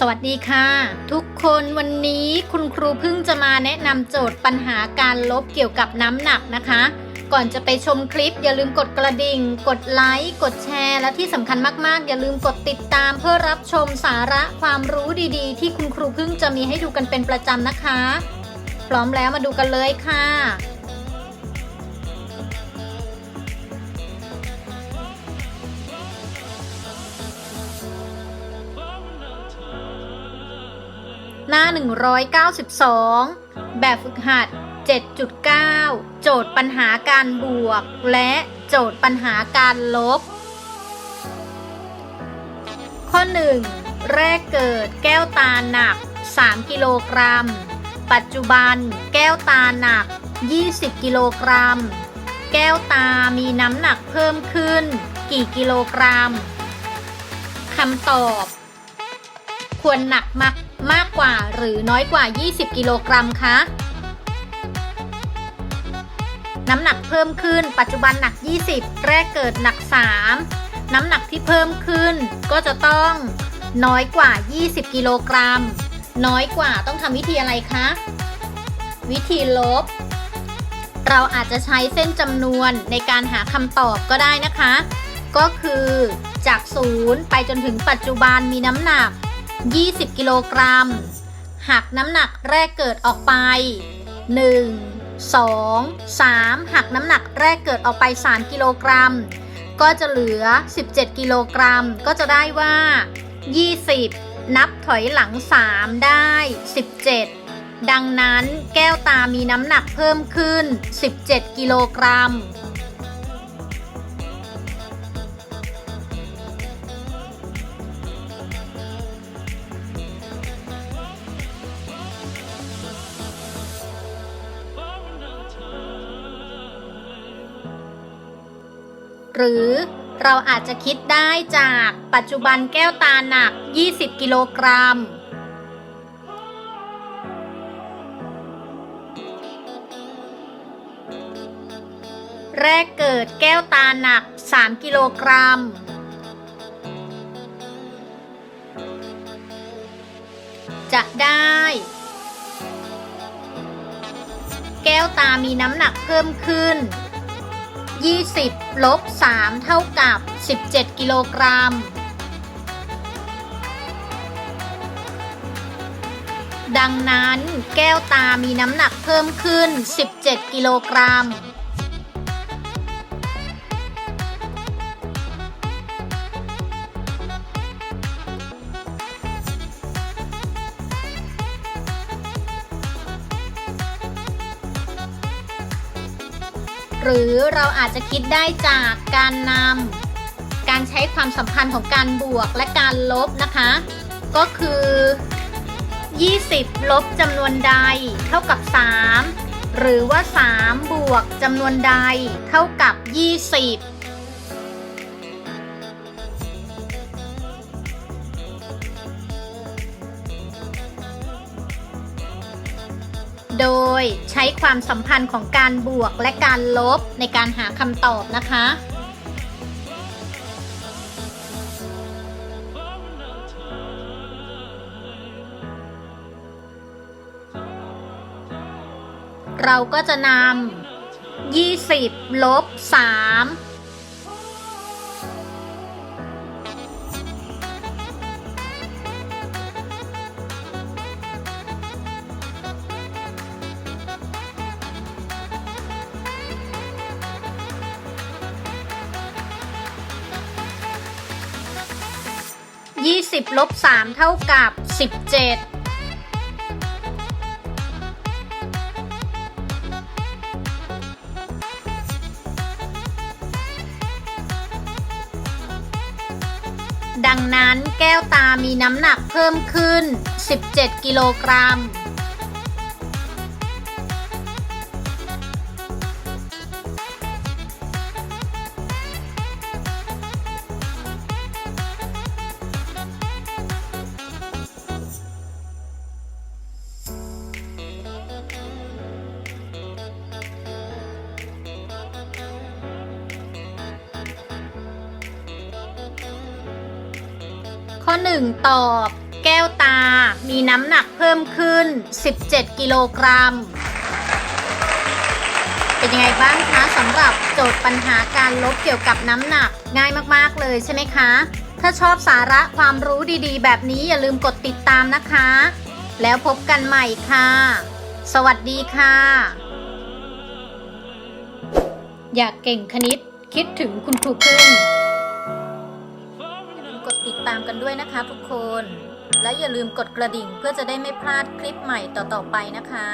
สวัสดีค่ะ ทุกคนวันนี้คุณครูเพิ่งจะมาแนะนำโจทย์ปัญหาการลบเกี่ยวกับน้ำหนักนะคะ ก่อนจะไปชมคลิป อย่าลืมกดกระดิ่ง กดไลค์กดแชร์ และที่สำคัญมากๆ อย่าลืมกดติดตามเพื่อรับชมสาระความรู้ดีๆ ที่คุณครูเพิ่งจะมีให้ดูกันเป็นประจำนะคะ พร้อมแล้วมาดูกันเลยค่ะ หน้า 192 แบบฝึกหัด 7.9 โจทย์ปัญหาการบวก และโจทย์ปัญหาการลบ ข้อ 1 แรกเกิดแก้วตาหนัก 3 กิโลกรัม ปัจจุบันแก้วตาหนัก 20 กิโลกรัม แก้วตามีน้ำหนักเพิ่มขึ้น กี่กิโลกรัมคำตอบ ควรหนักมาก มากกว่าหรือน้อยกว่า 20 กิโลกรัมคะน้ำหนักเพิ่มขึ้น ปัจจุบันหนัก 20 แรกเกิดหนัก 3 น้ำหนักที่เพิ่มขึ้นก็จะต้องน้อยกว่า 20 กิโลกรัม น้อยกว่าต้องทำวิธีอะไรคะ วิธีลบ เราอาจจะใช้เส้นจำนวนในการหาคำตอบก็ได้นะคะ ก็คือจาก 0 ไปจนถึงปัจจุบันมีน้ำหนัก 20 กิโลกรัม หักน้ำหนักแรกเกิดออกไป 1 2 3 หักน้ำหนักแรกเกิดออกไป 3 กิโลกรัม ก็จะเหลือ 17 กิโลกรัม ก็จะได้ว่า 20 นับถอยหลัง 3 ได้ 17 ดังนั้นแก้วตามีน้ำหนักเพิ่มขึ้น 17 กิโลกรัม หรือเราอาจจะคิดได้จากปัจจุบันแก้วตาหนัก 20 กิโลกรัม แรกเกิดแก้วตาหนัก 3 กิโลกรัม จะได้ แก้วตามีน้ำหนักเพิ่มขึ้น 20 ลบ 3 เท่ากับ 17 กิโลกรัม ดังนั้นแก้วตามีน้ำหนักเพิ่มขึ้น 17 กิโลกรัม หรือเราอาจจะคิดได้จากการนำการใช้ความสัมพันธ์ของการบวกและการลบนะคะ ก็คือ 20 ลบจำนวนใดเท่ากับ 3 หรือว่า 3 บวกจำนวนใดเท่ากับ 20 โดยใช้ความสัมพันธ์ของการบวกและการลบในการหาคำตอบนะคะ เราก็จะนำ20 ลบ 3 20ลบ3เท่ากับ 17ดังนั้นแก้วตามีน้ำหนักเพิ่มขึ้น 17 กิโลกรัม ข้อ 1 ตอบ แก้วตา มีน้ำหนักเพิ่มขึ้น 17 กิโลกรัม เป็นยังไงบ้างคะสำหรับโจทย์ปัญหาการลดเกี่ยวกับน้ำหนักง่ายมากๆเลยใช่ไหมคะ ถ้าชอบสาระความรู้ดีๆ แบบนี้อย่าลืมกดติดตามนะคะ แล้วพบกันใหม่ค่ะ สวัสดีค่ะ อยากเก่งคณิตคิดถึงคุณครูพึ่ง ตามกันด้วยนะคะทุกคน และอย่าลืมกดกระดิ่งเพื่อจะได้ไม่พลาดคลิปใหม่ต่อๆไปนะคะ